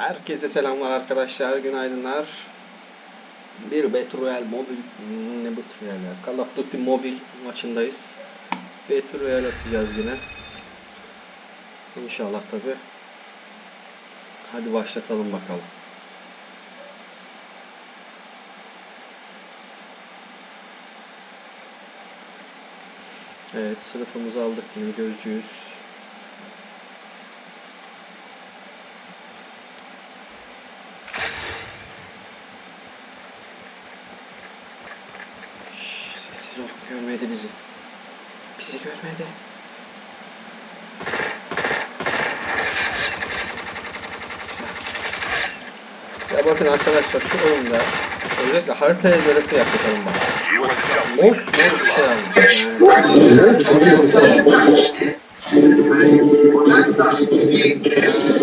Herkese selamlar arkadaşlar, günaydınlar. Bir Battle mobil, ne Battle Royale ya? Call of Duty mobil maçındayız. Battle Royale atacağız yine. İnşallah tabi. Hadi başlatalım bakalım. Evet, sınıfımızı aldık yine gözcüyüz. Ol, görmedi bizi. Bizi görmedi. Ya bakın arkadaşlar şu oyunda özellikle haritaya göre fiyat yapalım bak. Mos mos bir şey aldım.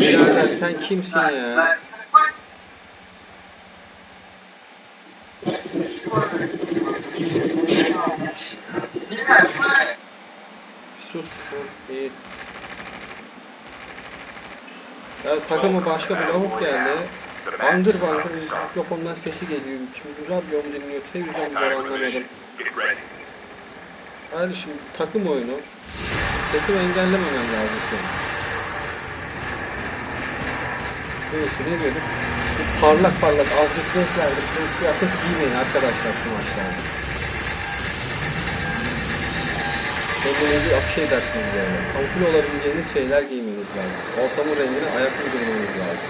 Birader sen kimsin ya? Sus. Ya takıma başka bir lavuk geldi. Bandır bandır mikrofondan sesi geliyor. Şimdi radyo mu dinliyor, televizyon mu anlamadım. Kardeşim takım oyunu. Sesimi engellememen lazım senin. Neyse ne diyorduk? Bu parlak parlak avcık renklerde bu kıyafet giymeyin arkadaşlar şu maçlarda. Kendinizi afişe edersiniz böyle. Kamufle olabileceğiniz şeyler giymeniz lazım. Ortamın rengine ayak uydurmanız lazım.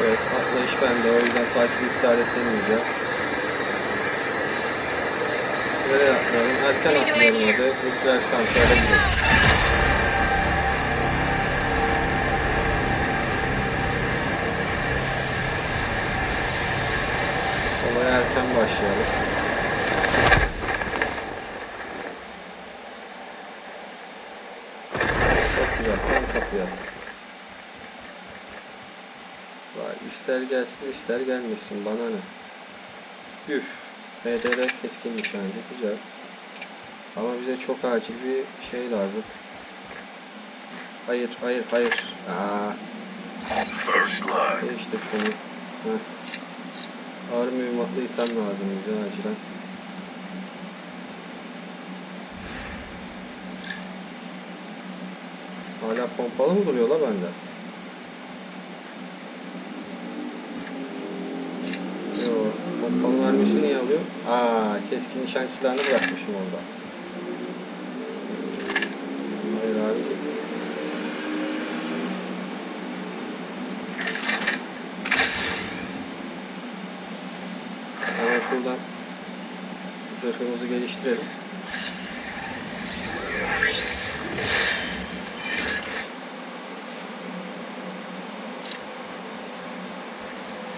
Evet, atlayış bende. O yüzden takip iptal etmeyeceğim. Nereye atlayalım? Erken atlayalım hadi. Nükleer santrale gidelim. Başlayalım. Çok güzel, tam kapıya. Vay, ister gelsin ister gelmesin bana ne. Üf. HDR keskin nişancı güzel. Ama bize çok acil bir şey lazım. Hayır hayır hayır. Aa, First blood. değiştir şunu. Heh. Ağır mühimmatlı item lazım bize acilen. Hala pompalı mı duruyor la bende? Yo, pompalı mermisi niye alıyor? Aa, keskin nişan silahını bırakmışım orada. Hayır abi. Hemen şuradan zırhımızı geliştirelim.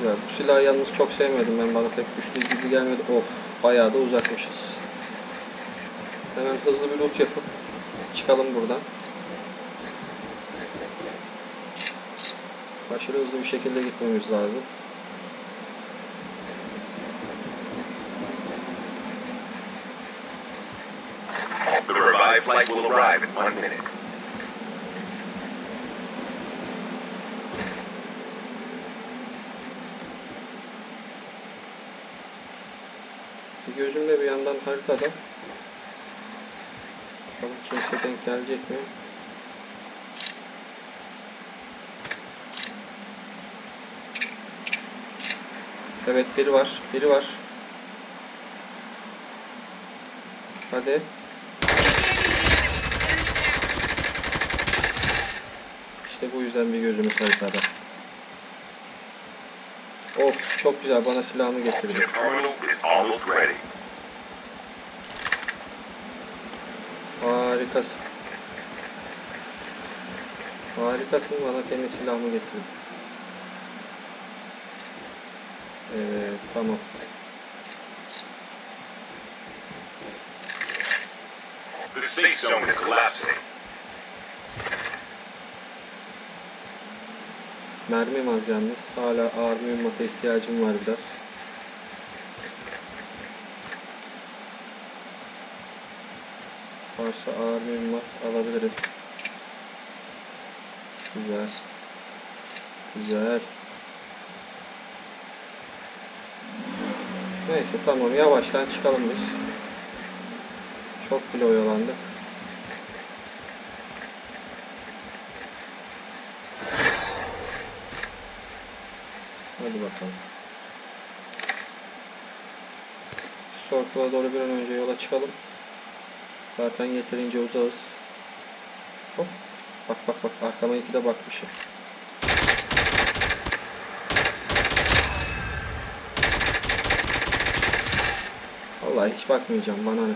Ya bu silahı yalnız çok sevmedim ben bana pek güçlü gibi gelmedi. Of bayağı da uzakmışız. Hemen hızlı bir loot yapıp çıkalım buradan. Aşırı hızlı bir şekilde gitmemiz lazım. The revived flight will arrive in one minute. Gözümle bir yandan haritada. Bakalım kimse denk gelecek mi? Evet biri var. Biri var. Hadi. İşte bu yüzden bir gözümüz haritada. Of çok güzel bana silahımı getirdi. Harikasın. Harikasın bana kendi silahımı getirdin. Evet tamam. The safe zone is collapsing. Mermim az. Hala ağır mühimmata ihtiyacım var biraz. Varsa ağır mühimmat alabilirim. Güzel. Güzel. Neyse tamam yavaştan çıkalım biz. Çok bile oyalandık. Hadi bakalım. Circle'a doğru bir an önce yola çıkalım. Zaten yeterince uzağız. Hop. Bak bak bak arkama iki de bakmışım. Vallahi hiç bakmayacağım bana ne.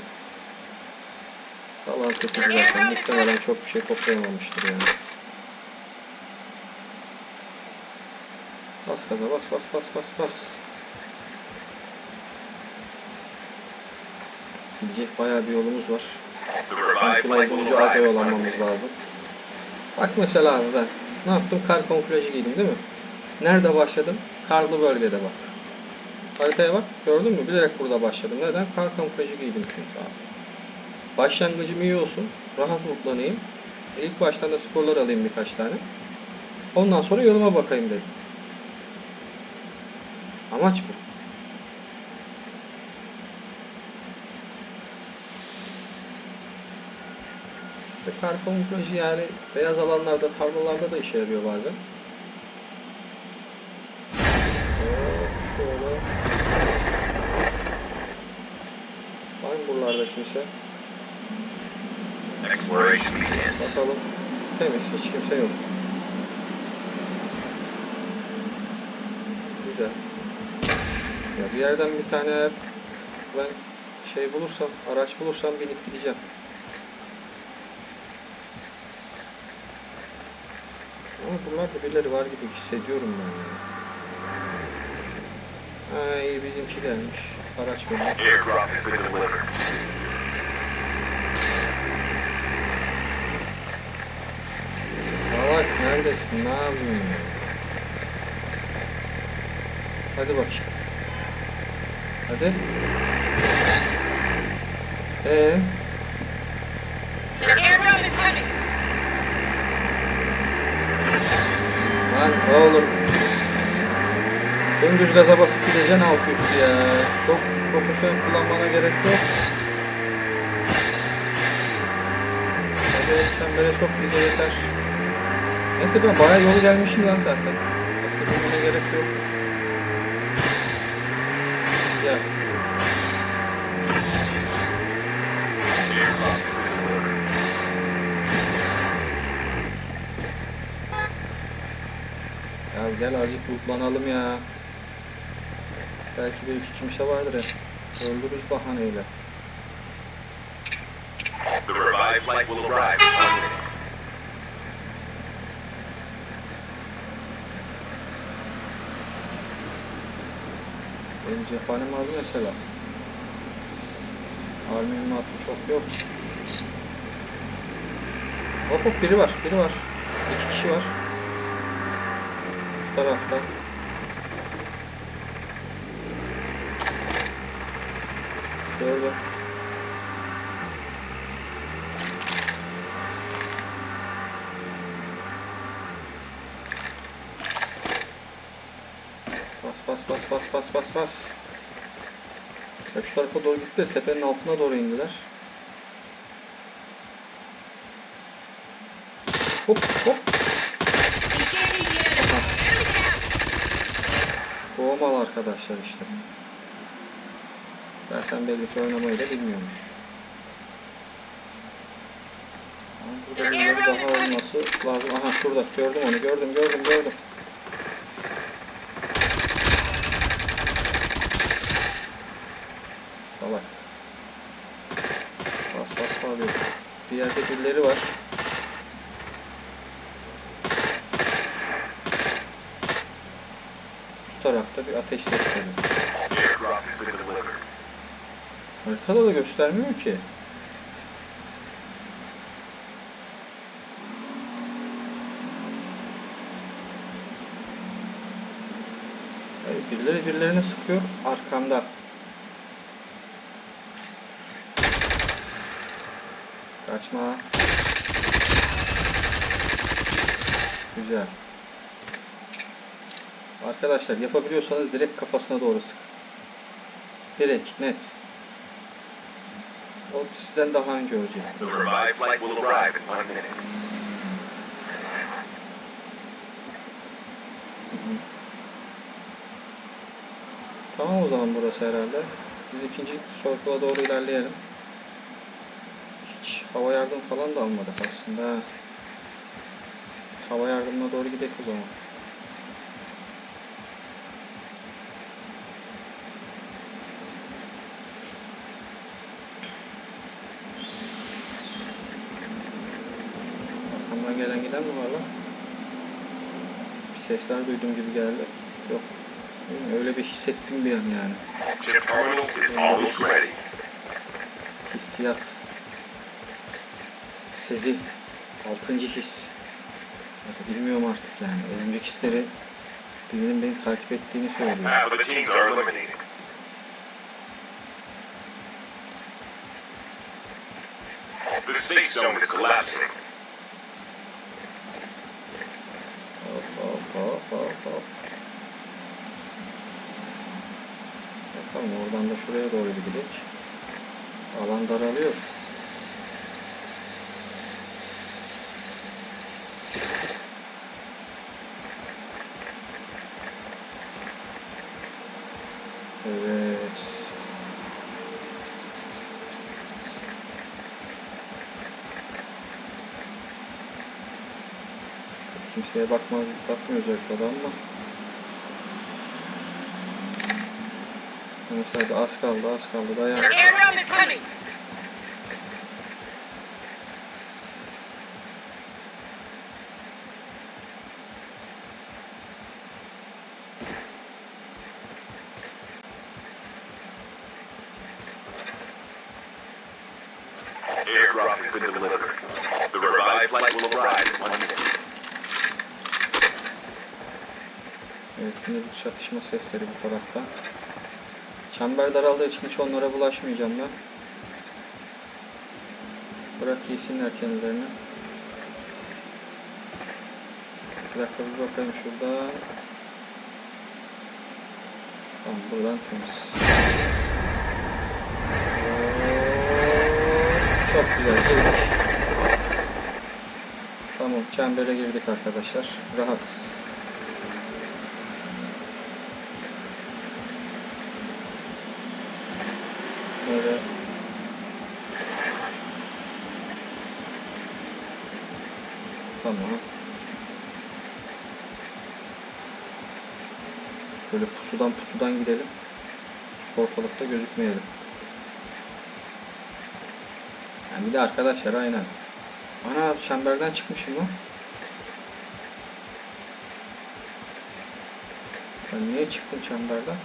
Sağlam kötü zaten muhtemelen çok bir şey toplayamamıştır yani. Bas gaza bas bas bas bas bas. Gidecek bayağı bir yolumuz var. Will olduğunca az oyalanmamız lazım. Bak mesela abi ben ne yaptım? Kar kamuflajı giydim değil mi? Nerede başladım? Karlı bölgede bak. Haritaya bak. Gördün mü? Bilerek burada başladım. Neden? Kar kamuflajı giydim çünkü abi. Başlangıcım iyi olsun. Rahat mutlanayım. İlk baştan da skorlar alayım birkaç tane. Ondan sonra yoluma bakayım dedim. Amaç bu. Ve kar kamuflajı yani beyaz alanlarda, tarlalarda da işe yarıyor bazen. Şöyle. Var mı buralarda kimse? Bakalım. Temiz, hiç kimse yok. Güzel. Ya bir yerden bir tane ben şey bulursam, araç bulursam binip gideceğim. Ama buralarda birileri var gibi hissediyorum ben ya. Ha iyi bizimki gelmiş. Araç delivered. Salak neredesin? Ne yapıyorsun? Hadi bakayım. Hadi. Ee, lan oğlum. Dümdüz gaza basıp gideceksin alt üstü ya. Çok profesyonel kullanmana gerek yok. Hadi çembere sok bize yeter. Neyse ben bayağı yolu gelmişim lan zaten. Aslında buna gerek yokmuş. Delivered. Ya gel azıcık lootlanalım ya. Belki bir iki kimse vardır ya. Öldürürüz bahaneyle. The revived flight will arrive in one minute. Benim cephanem az mesela. Ağır mühimmatım çok yok. Hop hop biri var, biri var. İki kişi var. Şu tarafta. Gördüm. Bas bas bas bas bas. Ya şu tarafa doğru gitti de tepenin altına doğru indiler. Hop hop. Doğmalı arkadaşlar işte. Zaten belli ki oynamayı da bilmiyormuş. Burada birileri daha olması lazım. Aha şurada gördüm onu gördüm gördüm gördüm. Salak. Bas bas abi. Bir yerde birileri var. Şu tarafta bir ateş sesleri. Haritada da göstermiyor ki. Birileri birilerine sıkıyor arkamda. Kaçma. Güzel. Arkadaşlar yapabiliyorsanız direkt kafasına doğru sık. Direkt net. O sizden daha önce ölecek. Tamam o zaman burası herhalde. Biz ikinci circle'a doğru ilerleyelim. Hiç hava yardım falan da almadık aslında. ha. Hava yardımına doğru gidelim o zaman. Arkamdan gelen giden mi var lan? Bir sesler duydum gibi geldi. Yok. Öyle bir hissettim bir an yani. Hissiyat. Sezi. Altıncı his. Bilmiyorum artık yani. Örümcek hisleri birinin beni takip ettiğini söylüyor. The safe zone is collapsing. Hop hop hop hop hop. Bakalım oradan da şuraya doğru gidelim. Alan daralıyor. Evet. Kimseye bakma, bakmıyoruz arkada ama. Hadi az kaldı, az kaldı. Dayan. An airdrome is coming. Airdrop has been delivered. The revived flight will arrive in one minute. Evet, bir çatışma sesleri bu tarafta. Çember daraldığı için hiç onlara bulaşmayacağım ben. Bırak yesinler kendilerini. İki dakika bir bakayım şuradan. Tamam buradan temiz. Çok güzel girdik. Tamam çembere girdik arkadaşlar. Rahatız. Böyle Tamam. Böyle pusudan pusudan gidelim. Ortalıkta gözükmeyelim. Yani bir de arkadaşlar aynen. Ana çemberden çıkmışım lan. Ben niye çıktım çemberden?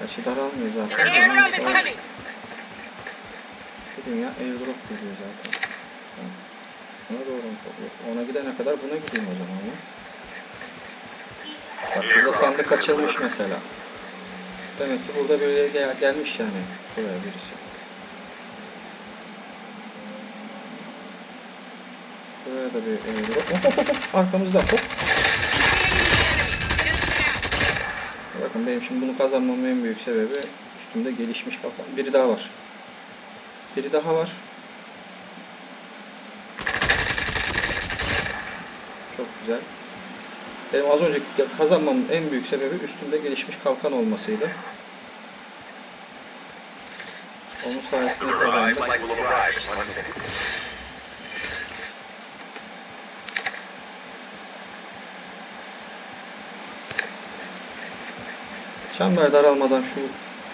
Gerçi daralmıyor zaten. Dedim ya airdrop geliyor zaten. Şuna doğru? Ona gidene kadar buna gideyim o zaman. Bak burada sandık açılmış mesela. Demek ki burada böyle gel- gelmiş yani buraya birisi. Buraya da bir airdrop. Hop. Arkamızda hop. Bakın benim şimdi bunu kazanmamın en büyük sebebi üstümde gelişmiş kalkan. Biri daha var. Biri daha var. Çok güzel. Benim az önce kazanmamın en büyük sebebi üstümde gelişmiş kalkan olmasıydı. Onun sayesinde kazandım. Çember daralmadan şu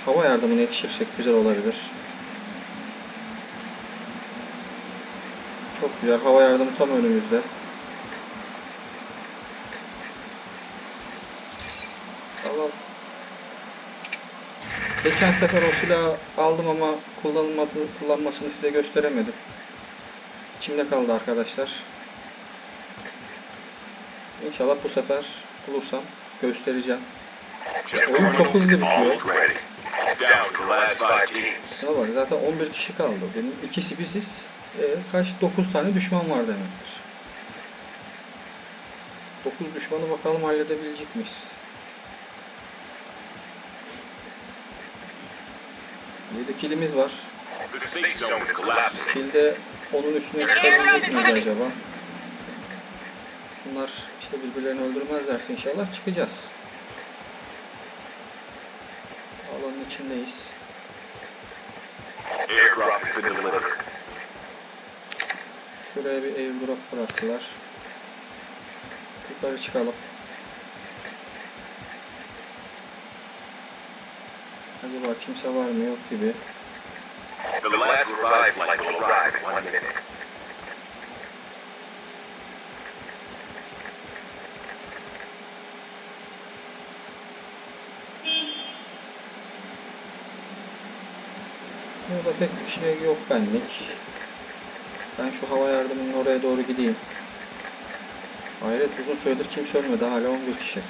hava yardımına yetişirsek güzel olabilir. Çok güzel. Hava yardımı tam önümüzde. Tamam. Geçen sefer o silahı aldım ama kullanılmadı, kullanmasını size gösteremedim. İçimde kaldı arkadaşlar. İnşallah bu sefer bulursam göstereceğim. Oyun çok hızlı bitiyor. Ne var? Zaten 11 kişi kaldı. Benim ikisi biziz. E, kaç? 9 tane düşman var demektir. 9 düşmanı bakalım halledebilecek miyiz? 7 kilimiz var. Kilde onun üstüne çıkabilecek miyiz acaba? Bunlar işte birbirlerini öldürmezlerse inşallah çıkacağız. Alanın içindeyiz. Şuraya bir airdrop bıraktılar. Yukarı çıkalım. Acaba kimse var mı yok gibi. The last revive flight will arrive in one minute. Burada pek bir şey yok benlik. Ben şu hava yardımının oraya doğru gideyim. Hayret uzun süredir kimse ölmedi. Hala 11 kişi.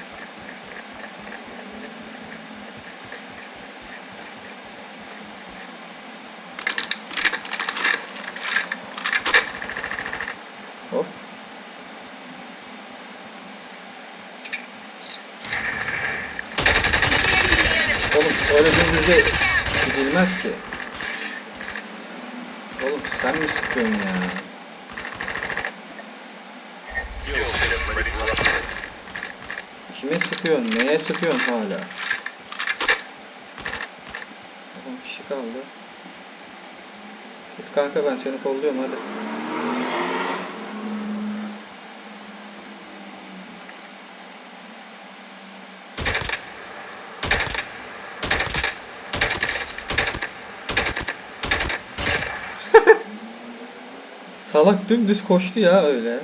Hop. Oğlum öyle dümdüzce gidilmez ki. Oğlum sen mi sıkıyorsun ya? Kime sıkıyorsun? Neye sıkıyorsun hala? 10 kişi kaldı. Git kanka ben seni kolluyorum hadi. Salak dümdüz koştu ya öyle.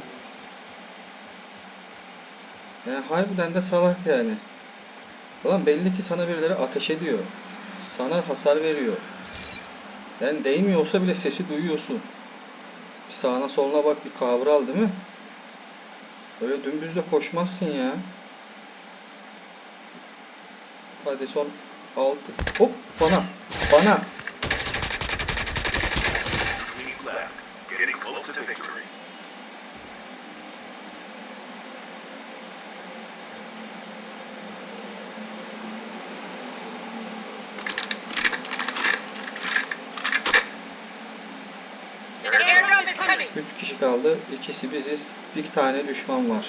Yani harbiden de salak yani. Ulan belli ki sana birileri ateş ediyor. Sana hasar veriyor. Yani değmiyor olsa bile sesi duyuyorsun. Bir sağına soluna bak bir kavral değil mi? Böyle dümdüz de koşmazsın ya. Hadi son 6. Hop bana. Bana. To victory. 3 kişi kaldı. İkisi biziz. Bir tane düşman var.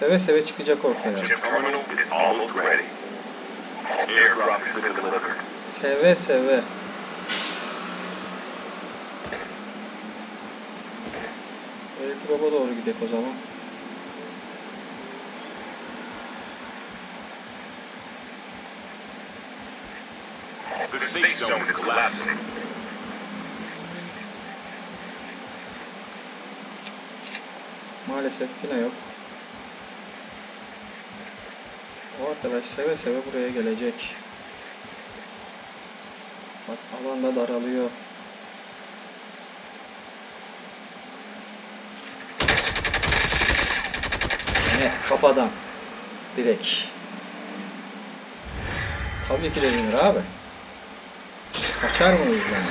Seve seve çıkacak ortaya. Chip terminal is almost ready. Airdrop has been delivered. Seve seve. Airdrop'a doğru gidelim o zaman. The safe zone is collapsing. Maalesef yine yok. O arkadaş seve seve buraya gelecek. Bak alan da daralıyor. Net kafadan. Direkt. Tabii ki de abi. Kaçar mı o yüzden?